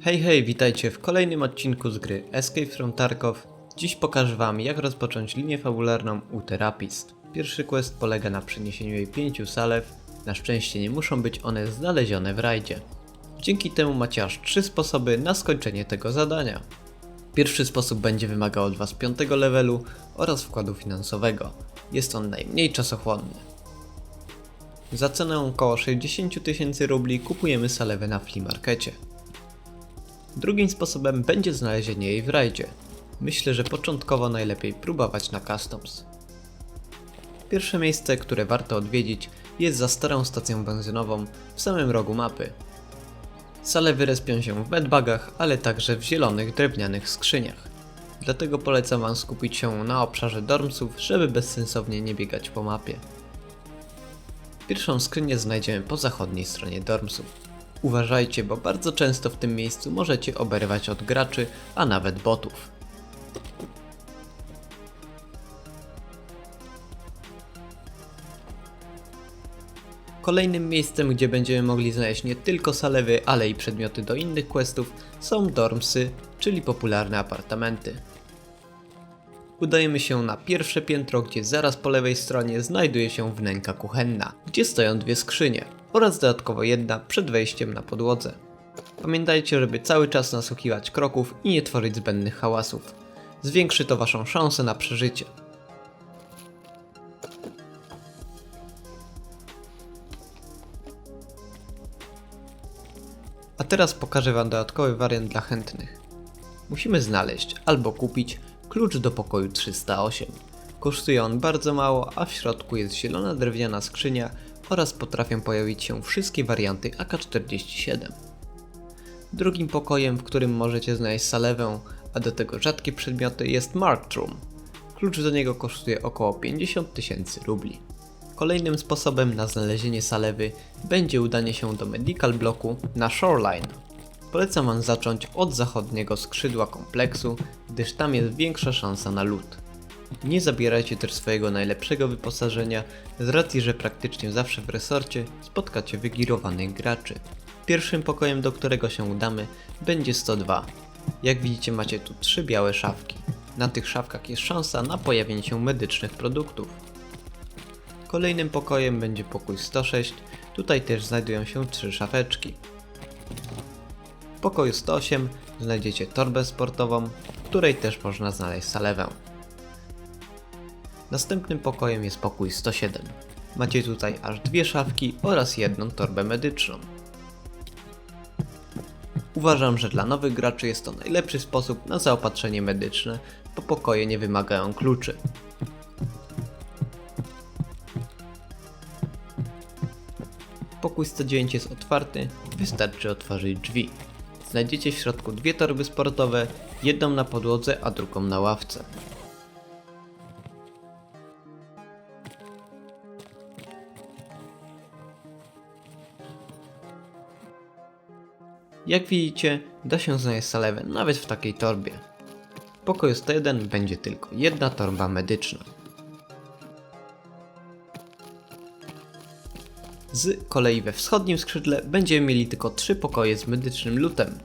Hej hej, witajcie w kolejnym odcinku z gry Escape from Tarkov. Dziś pokażę wam jak rozpocząć linię fabularną u Terapist. Pierwszy quest polega na przeniesieniu jej pięciu salew, na szczęście nie muszą być one znalezione w rajdzie. Dzięki temu macie aż trzy sposoby na skończenie tego zadania. Pierwszy sposób będzie wymagał od was piątego levelu oraz wkładu finansowego. Jest on najmniej czasochłonny. Za cenę około 60 000 tysięcy rubli kupujemy salewę na flea markecie. Drugim sposobem będzie znalezienie jej w rajdzie. Myślę, że początkowo najlepiej próbować na customs. Pierwsze miejsce, które warto odwiedzić, jest za starą stacją benzynową w samym rogu mapy. Sale wyrespią się w medbagach, ale także w zielonych drewnianych skrzyniach. Dlatego polecam Wam skupić się na obszarze dormsów, żeby bezsensownie nie biegać po mapie. Pierwszą skrzynię znajdziemy po zachodniej stronie dormsów. Uważajcie, bo bardzo często w tym miejscu możecie oberwać od graczy, a nawet botów. Kolejnym miejscem, gdzie będziemy mogli znaleźć nie tylko salewy, ale i przedmioty do innych questów, są dormsy, czyli popularne apartamenty. Udajemy się na pierwsze piętro, gdzie zaraz po lewej stronie znajduje się wnęka kuchenna, gdzie stoją dwie skrzynie oraz dodatkowo jedna przed wejściem na podłodze. Pamiętajcie, żeby cały czas nasłuchiwać kroków i nie tworzyć zbędnych hałasów. Zwiększy to waszą szansę na przeżycie. A teraz pokażę wam dodatkowy wariant dla chętnych. Musimy znaleźć albo kupić klucz do pokoju 308. Kosztuje on bardzo mało, a w środku jest zielona drewniana skrzynia oraz potrafią pojawić się wszystkie warianty AK-47. Drugim pokojem, w którym możecie znaleźć salewę, a do tego rzadkie przedmioty jest Mark Room. Klucz do niego kosztuje około 50 tysięcy rubli. Kolejnym sposobem na znalezienie salewy będzie udanie się do Medical Bloku na Shoreline. Polecam Wam zacząć od zachodniego skrzydła kompleksu, gdyż tam jest większa szansa na lód. Nie zabierajcie też swojego najlepszego wyposażenia, z racji, że praktycznie zawsze w resorcie spotkacie wygirowanych graczy. Pierwszym pokojem, do którego się udamy, będzie 102. Jak widzicie macie tu trzy białe szafki. Na tych szafkach jest szansa na pojawienie się medycznych produktów. Kolejnym pokojem będzie pokój 106, tutaj też znajdują się trzy szafeczki. W pokoju 108 znajdziecie torbę sportową, w której też można znaleźć salewę. Następnym pokojem jest pokój 107. Macie tutaj aż dwie szafki oraz jedną torbę medyczną. Uważam, że dla nowych graczy jest to najlepszy sposób na zaopatrzenie medyczne, bo pokoje nie wymagają kluczy. Pokój 109 jest otwarty, wystarczy otworzyć drzwi. Znajdziecie w środku dwie torby sportowe, jedną na podłodze, a drugą na ławce. Jak widzicie, da się znaleźć salewę nawet w takiej torbie. W pokoju 101 będzie tylko jedna torba medyczna. Z kolei we wschodnim skrzydle będziemy mieli tylko trzy pokoje z medycznym lutem.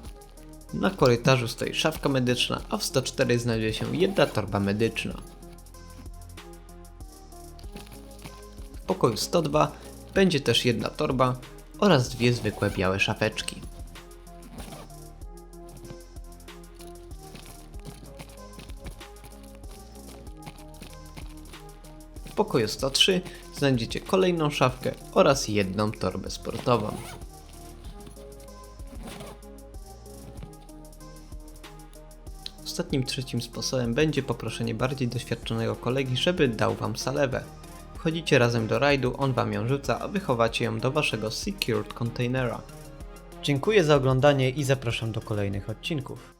Na korytarzu stoi szafka medyczna, a w 104 znajduje się jedna torba medyczna. W pokoju 102 będzie też jedna torba oraz dwie zwykłe białe szafeczki. W pokoju 103 znajdziecie kolejną szafkę oraz jedną torbę sportową. Ostatnim trzecim sposobem będzie poproszenie bardziej doświadczonego kolegi, żeby dał wam salewę. Wchodzicie razem do rajdu, on wam ją rzuca, a wychowacie ją do waszego secured containera. Dziękuję za oglądanie i zapraszam do kolejnych odcinków.